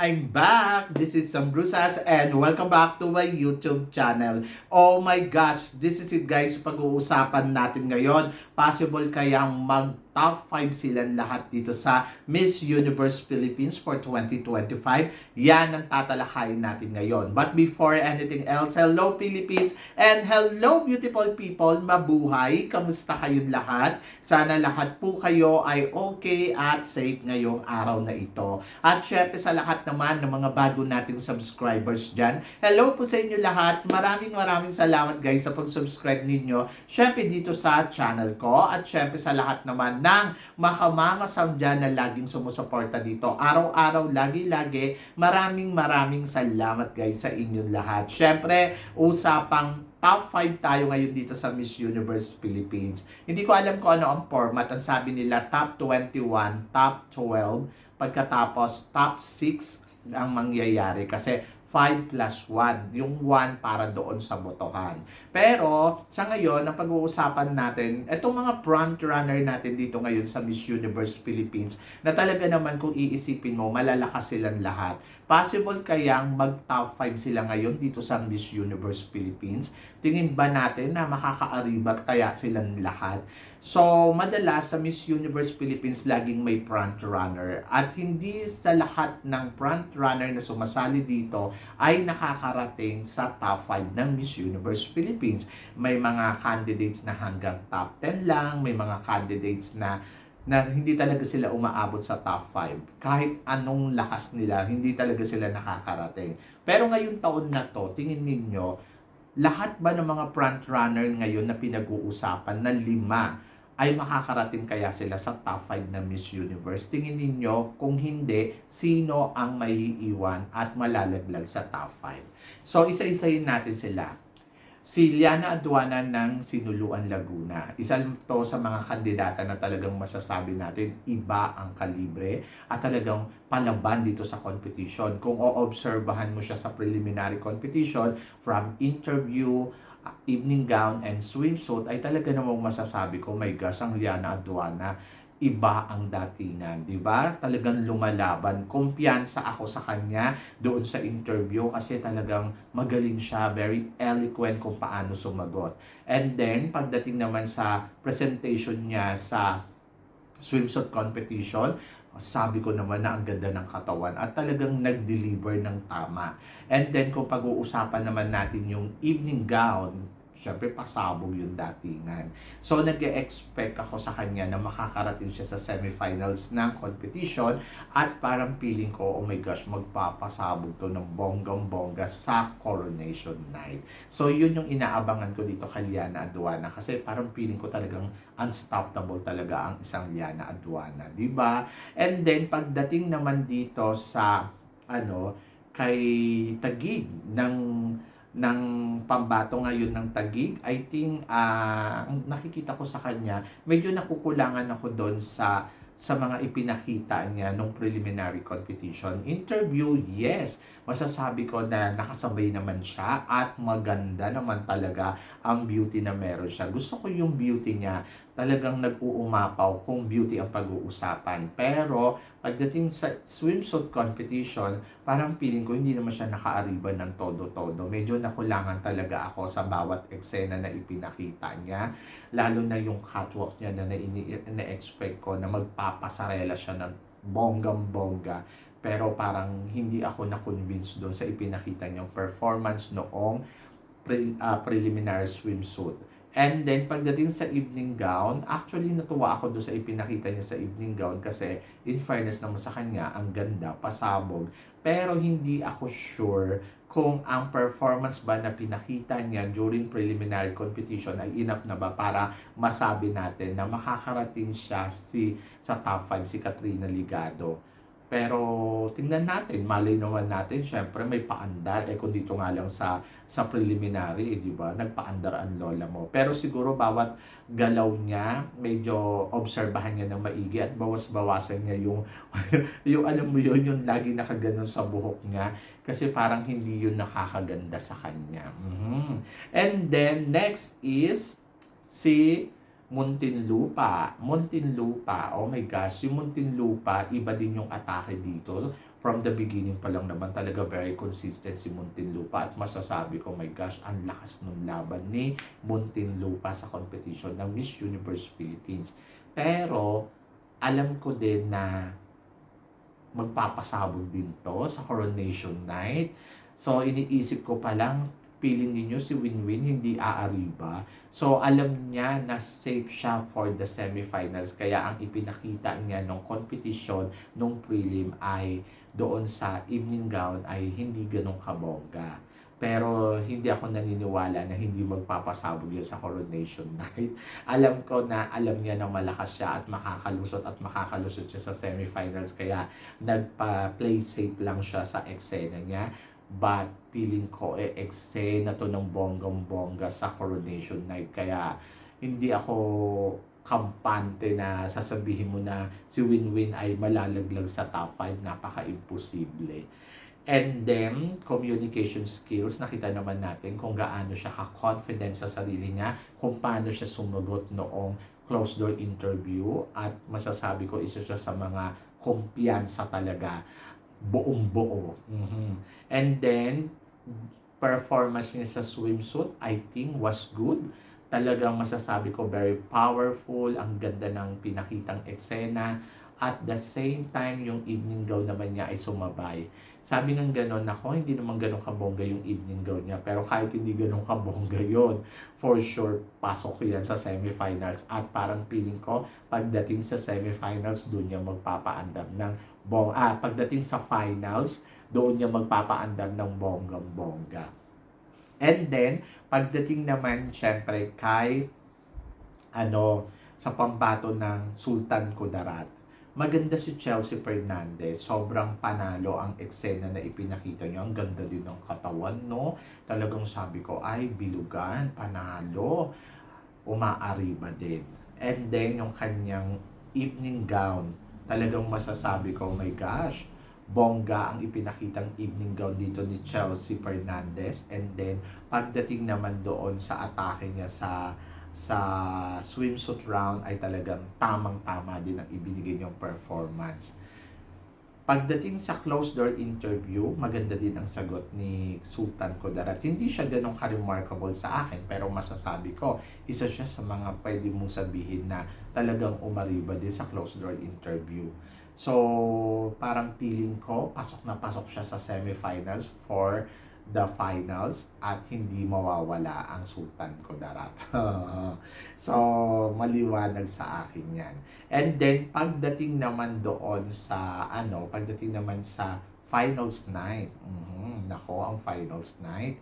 I'm back! This is Sam Brusas and welcome back to my YouTube channel. Oh my gosh! This is it guys, pag-uusapan natin ngayon. Possible kayang mag top 5 silang lahat dito sa Miss Universe Philippines for 2025. Yan ang tatalakayin natin ngayon. But before anything else, hello Philippines and hello beautiful people! Mabuhay! Kamusta kayong lahat? Sana lahat po kayo ay okay at safe ngayong araw na ito. At syempre sa lahat naman ng mga bago nating subscribers dyan, hello po sa inyo lahat. Maraming maraming salamat guys sa pag-subscribe ninyo. Syempre dito sa channel ko at syempre sa lahat naman ng makamamasam dyan na laging sumusuporta dito. Araw-araw, lagi-lagi, maraming maraming salamat guys sa inyong lahat. Syempre, usapang top 5 tayo ngayon dito sa Miss Universe Philippines. Hindi ko alam kung ano ang format. Ang sabi nila top 21, top 12, pagkatapos top 6 ang mangyayari. Kasi 5 plus 1. Yung 1 para doon sa botohan. Pero, sa ngayon, ang pag-uusapan natin, itong mga front runner natin dito ngayon sa Miss Universe Philippines, na talaga naman kung iisipin mo, malalakas silang lahat. Possible kayang mag-top 5 sila ngayon dito sa Miss Universe Philippines? Tingin ba natin na makakaaribat kaya silang lahat? So, madalas sa Miss Universe Philippines laging may front runner. At hindi sa lahat ng front runner na sumasali dito ay nakakarating sa top 5 ng Miss Universe Philippines. May mga candidates na hanggang top 10 lang, may mga candidates na na hindi talaga sila umaabot sa top 5. Kahit anong lakas nila, hindi talaga sila nakakarating. Pero ngayong taon na to, tingin ninyo, lahat ba ng mga front runner ngayon na pinag-uusapan na lima ay makakarating kaya sila sa top 5 ng Miss Universe? Tingin ninyo, kung hindi, sino ang maiiwan at malalaglag sa top 5? So, isa-isayin natin sila si Liana Aduana ng Sinuluan Laguna. Isa to sa mga kandidata na talagang masasabi natin iba ang kalibre at talagang palaban dito sa competition. Kung oobserbahan mo siya sa preliminary competition from interview, evening gown and swimsuit ay talaga namang masasabi ko, my gosh, ang Liana Aduana iba ang datingan, 'di ba? Talagang lumalaban. Kumpiyansa ako sa kanya doon sa interview kasi talagang magaling siya, very eloquent kung paano sumagot. And then pagdating naman sa presentation niya sa swimsuit competition, sabi ko naman na ang ganda ng katawan at talagang nag-deliver ng tama. And then kung pag-uusapan naman natin yung evening gown, syempre pasabog yung datingan. So nag expect ako sa kanya na makakarating siya sa semifinals ng competition at parang feeling ko, oh my gosh, magpapasabog to ng bonggang-bongga sa coronation night. So yun yung inaabangan ko dito kay Liana Aduana kasi parang feeling ko talagang unstoppable talaga ang isang Liana Aduana, di ba? And then pagdating naman dito sa ano kay Tagig ng ng pambato ngayon ng Tagig, I think uh, nakikita ko sa kanya, medyo nakukulangan ako doon sa sa mga ipinakita niya nung preliminary competition. Interview, yes, masasabi ko na nakasabay naman siya at maganda naman talaga ang beauty na meron siya. Gusto ko yung beauty niya talagang nag-uumapaw kung beauty ang pag-uusapan. Pero pagdating sa swimsuit competition, parang feeling ko hindi naman siya nakaariban ng todo-todo. Medyo nakulangan talaga ako sa bawat eksena na ipinakita niya. Lalo na yung catwalk niya na na-expect ko na magpapasarela siya ng bonggang-bongga. Pero parang hindi ako na-convince doon sa ipinakita niyang performance noong pre, uh, preliminary swimsuit And then, pagdating sa evening gown, actually natuwa ako doon sa ipinakita niya sa evening gown kasi in fairness naman sa kanya, ang ganda, pasabog. Pero hindi ako sure kung ang performance ba na pinakita niya during preliminary competition ay enough na ba para masabi natin na makakarating siya si, sa top 5 si Katrina Ligado. Pero tingnan natin, malay naman natin, syempre may paandar. Eh kung dito nga lang sa, sa preliminary, eh, di ba, nagpaandar ang lola mo. Pero siguro bawat galaw niya, medyo obserbahan niya ng maigi at bawas-bawasan niya yung, yung alam mo yun, yung lagi nakaganon sa buhok niya. Kasi parang hindi yun nakakaganda sa kanya. Mm-hmm. And then next is si Muntinlupa. Muntinlupa, oh my gosh, yung Muntinlupa, iba din yung atake dito. From the beginning pa lang naman talaga very consistent si Muntinlupa at masasabi ko, my gosh, ang lakas ng laban ni Muntinlupa sa competition ng Miss Universe Philippines. Pero, alam ko din na magpapasabog din to sa coronation night. So, iniisip ko pa lang, feeling ninyo si Winwin hindi aariba. So, alam niya na safe siya for the semifinals. Kaya ang ipinakita niya nung competition, nung prelim ay doon sa evening gown ay hindi ganun kabongga. Pero hindi ako naniniwala na hindi magpapasabog yan sa coronation night. Alam ko na alam niya na malakas siya at makakalusot at makakalusot siya sa semifinals. Kaya nagpa-play safe lang siya sa eksena niya. But feeling ko, eh, eksena to ng bonggang-bongga sa coronation night. Kaya hindi ako kampante na sasabihin mo na si Winwin ay malalaglag sa top 5. Napaka-imposible. And then, communication skills, nakita naman natin kung gaano siya ka-confident sa sarili niya, kung paano siya sumagot noong closed door interview at masasabi ko isa siya sa mga kumpiyansa talaga buong buo. Mhm. And then, performance niya sa swimsuit, I think was good. Talagang masasabi ko very powerful, ang ganda ng pinakitang eksena. At the same time, yung evening gown naman niya ay sumabay. Sabi ng ganon, ako, hindi naman ganon kabongga yung evening gown niya. Pero kahit hindi ganon kabongga yon for sure, pasok yan sa semifinals. At parang feeling ko, pagdating sa semifinals, doon niya magpapaandam ng bong ah, pagdating sa finals, doon niya magpapaandam ng bonggang-bongga. And then, pagdating naman, syempre, kay ano, sa pambato ng Sultan Kudarat. Maganda si Chelsea Fernandez. Sobrang panalo ang eksena na ipinakita niya. Ang ganda din ng katawan, no? Talagang sabi ko, ay, bilugan, panalo. Umaariba din. And then, yung kanyang evening gown. Talagang masasabi ko, oh my gosh, bongga ang ipinakitang evening gown dito ni Chelsea Fernandez. And then, pagdating naman doon sa atake niya sa sa swimsuit round ay talagang tamang-tama din ang ibinigay niyong performance. Pagdating sa closed door interview, maganda din ang sagot ni Sultan Kudarat. Hindi siya ganun ka-remarkable sa akin, pero masasabi ko, isa siya sa mga pwede mong sabihin na talagang umariba din sa closed door interview. So, parang feeling ko, pasok na pasok siya sa semifinals for the finals at hindi mawawala ang Sultan Kudarat. so, maliwanag sa akin yan. And then, pagdating naman doon sa, ano, pagdating naman sa finals night, mm nako, ang finals night,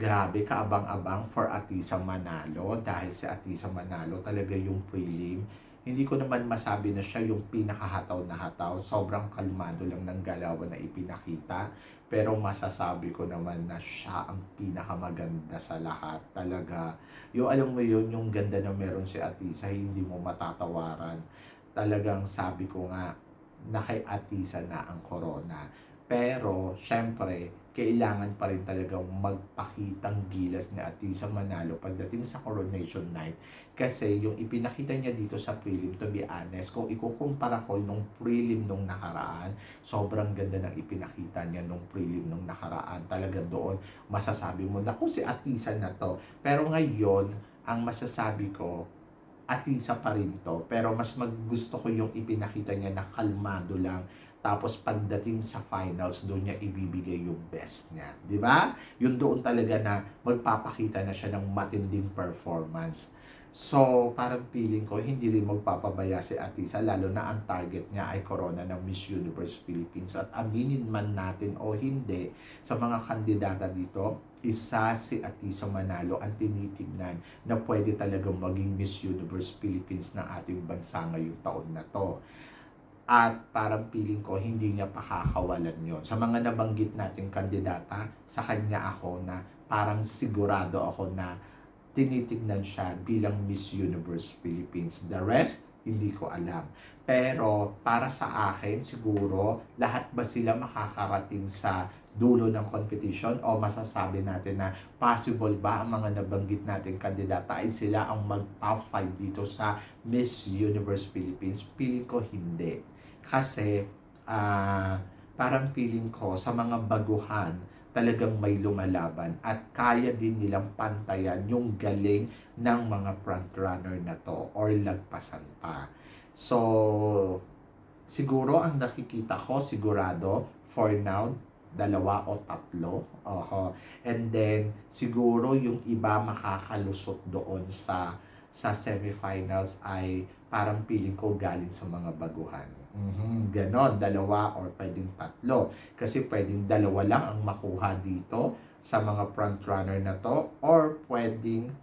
grabe, kaabang-abang for Atisa Manalo dahil si Atisa Manalo talaga yung prelim hindi ko naman masabi na siya yung pinakahataw na hataw. Sobrang kalmado lang ng galawan na ipinakita. Pero masasabi ko naman na siya ang pinakamaganda sa lahat. Talaga, yung alam mo yun, yung ganda na meron si Atisa, hindi mo matatawaran. Talagang sabi ko nga, na kay Atisa na ang corona. Pero, syempre, kailangan pa rin talagang magpakitang gilas ni Atisa Manalo pagdating sa coronation night. Kasi yung ipinakita niya dito sa prelim, to be honest, kung ikukumpara ko nung prelim nung nakaraan, sobrang ganda ng ipinakita niya nung prelim nung nakaraan. Talaga doon, masasabi mo na kung si Atisa na to. Pero ngayon, ang masasabi ko, Atisa pa rin to. Pero mas maggusto ko yung ipinakita niya na kalmado lang tapos pagdating sa finals, doon niya ibibigay yung best niya. Di ba? Yun doon talaga na magpapakita na siya ng matinding performance. So, parang feeling ko, hindi rin magpapabaya si Atisa, lalo na ang target niya ay corona ng Miss Universe Philippines. At aminin man natin o hindi, sa mga kandidata dito, isa si Atisa Manalo ang tinitignan na pwede talagang maging Miss Universe Philippines ng ating bansa ngayong taon na to at parang feeling ko hindi niya pakakawalan yon Sa mga nabanggit nating kandidata, sa kanya ako na parang sigurado ako na tinitignan siya bilang Miss Universe Philippines. The rest, hindi ko alam. Pero para sa akin, siguro, lahat ba sila makakarating sa dulo ng competition o masasabi natin na possible ba ang mga nabanggit nating kandidata ay sila ang mag top 5 dito sa Miss Universe Philippines? Piling ko hindi. Kasi ah, parang feeling ko sa mga baguhan talagang may lumalaban at kaya din nilang pantayan yung galing ng mga frontrunner na to or lagpasan pa. So, siguro ang nakikita ko sigurado for now dalawa o tatlo. Oho. And then siguro yung iba makakalusot doon sa sa semifinals ay parang feeling ko galing sa mga baguhan. Mhm, ganon, dalawa or pwedeng tatlo. Kasi pwedeng dalawa lang ang makuha dito sa mga frontrunner na to or pwedeng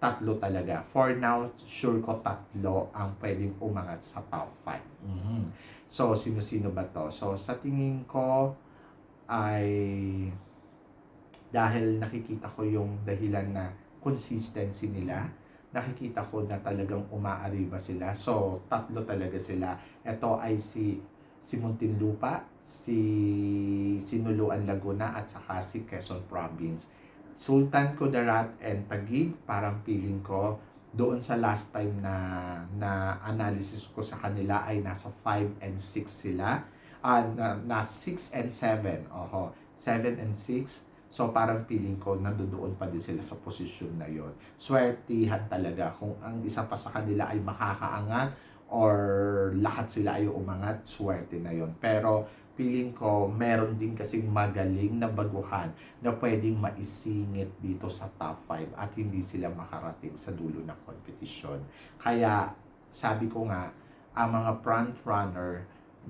tatlo talaga. For now, sure ko tatlo ang pwedeng umangat sa top 5. Mhm. So, sino-sino ba to? So, sa tingin ko ay dahil nakikita ko yung dahilan na consistency nila, nakikita ko na talagang umaariba sila. So, tatlo talaga sila. Ito ay si si Muntinlupa, si Sinuluan Laguna at saka si Quezon Province. Sultan Kudarat and Taguig, parang feeling ko doon sa last time na na analysis ko sa kanila ay nasa 5 and 6 sila. Ah, na, na 6 and 7. Oho, 7 and 6. So parang feeling ko nandoon pa din sila sa posisyon na yon. Swertihan talaga kung ang isa pa sa kanila ay makakaangat or lahat sila ay umangat, swerte na yon. Pero feeling ko meron din kasing magaling na baguhan na pwedeng maisingit dito sa top 5 at hindi sila makarating sa dulo ng kompetisyon. Kaya sabi ko nga, ang mga front runner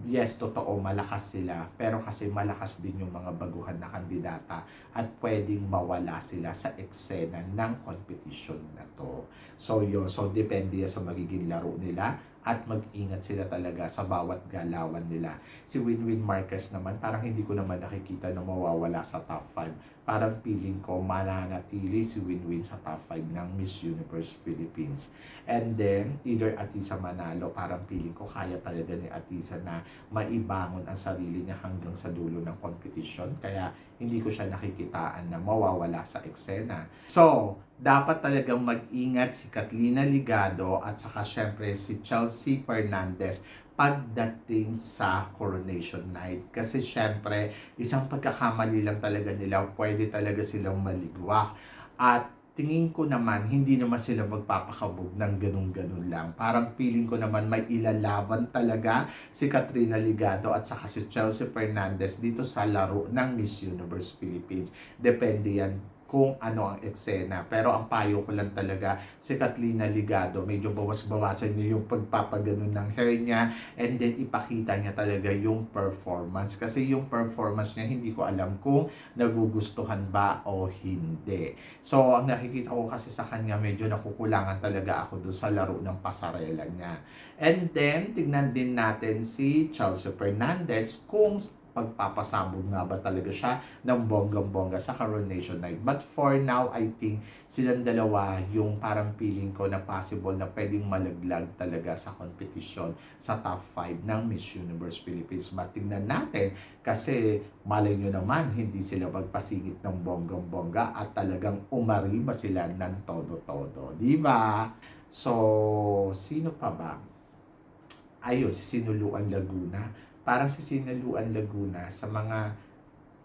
yes, totoo, malakas sila. Pero kasi malakas din yung mga baguhan na kandidata at pwedeng mawala sila sa eksena ng competition na to. So yun, so depende sa magiging laro nila at mag-ingat sila talaga sa bawat galawan nila. Si Winwin Marquez naman, parang hindi ko naman nakikita na mawawala sa top 5. Parang feeling ko mananatili si Winwin sa top 5 ng Miss Universe Philippines. And then, either Atisa Manalo, parang feeling ko kaya talaga ni Atisa na maibangon ang sarili niya hanggang sa dulo ng competition. Kaya hindi ko siya nakikitaan na mawawala sa eksena. So, dapat talagang mag-ingat si Katlina Ligado at saka syempre si Chelsea Fernandez pagdating sa coronation night. Kasi syempre, isang pagkakamali lang talaga nila, pwede talaga silang maligwak. At tingin ko naman, hindi naman sila magpapakabog ng ganun-ganun lang. Parang feeling ko naman may ilalaban talaga si Katrina Ligado at saka si Chelsea Fernandez dito sa laro ng Miss Universe Philippines. Depende yan kung ano ang eksena. Pero ang payo ko lang talaga, si Katlina Ligado, medyo bawas-bawasan niyo yung pagpapaganon ng hair niya and then ipakita niya talaga yung performance. Kasi yung performance niya, hindi ko alam kung nagugustuhan ba o hindi. So, ang nakikita ko kasi sa kanya, medyo nakukulangan talaga ako doon sa laro ng pasarela niya. And then, tignan din natin si Chelsea Fernandez kung pagpapasabog nga ba talaga siya ng bonggang-bongga sa coronation night. But for now, I think silang dalawa yung parang feeling ko na possible na pwedeng malaglag talaga sa competition sa top 5 ng Miss Universe Philippines. But tingnan natin kasi malay nyo naman hindi sila magpasingit ng bonggang-bongga at talagang umariba sila ng todo-todo. Di ba? So, sino pa ba? Ayun, si Sinuluan Laguna parang si Sinaluan Laguna sa mga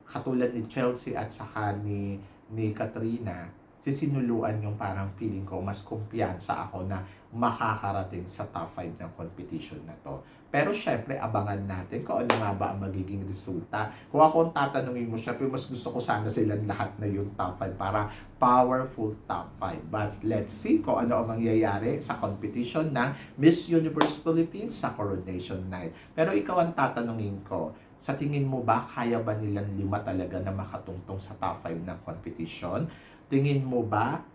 katulad ni Chelsea at saka ni ni Katrina, si Sinuluan yung parang feeling ko mas kumpiyansa ako na makakarating sa top 5 ng competition na to. Pero syempre, abangan natin kung ano nga ba ang magiging resulta. Kung ako ang tatanungin mo, syempre mas gusto ko sana silang lahat na yung top 5 para powerful top 5. But let's see kung ano ang mangyayari sa competition ng Miss Universe Philippines sa Coronation Night. Pero ikaw ang tatanungin ko, sa tingin mo ba kaya ba nilang lima talaga na makatungtong sa top 5 ng competition? Tingin mo ba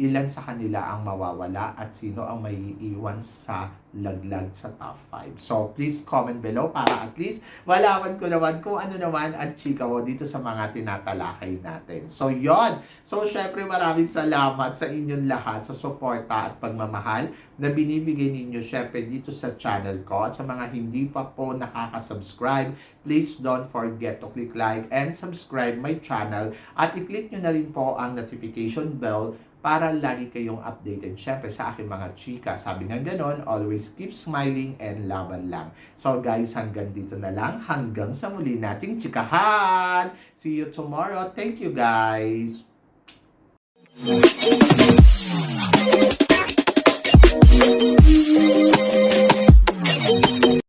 ilan sa kanila ang mawawala at sino ang may iiwan sa laglag sa top 5. So, please comment below para at least malaman ko naman kung ano naman ang chika mo dito sa mga tinatalakay natin. So, yon So, syempre maraming salamat sa inyong lahat sa suporta at pagmamahal na binibigay ninyo syempre dito sa channel ko. At sa mga hindi pa po nakaka-subscribe, please don't forget to click like and subscribe my channel at i-click nyo na rin po ang notification bell para lagi kayong updated. Syempre sa aking mga chika, sabi nga ganon, always keep smiling and laban lang. So guys, hanggang dito na lang. Hanggang sa muli nating chikahan. See you tomorrow. Thank you guys.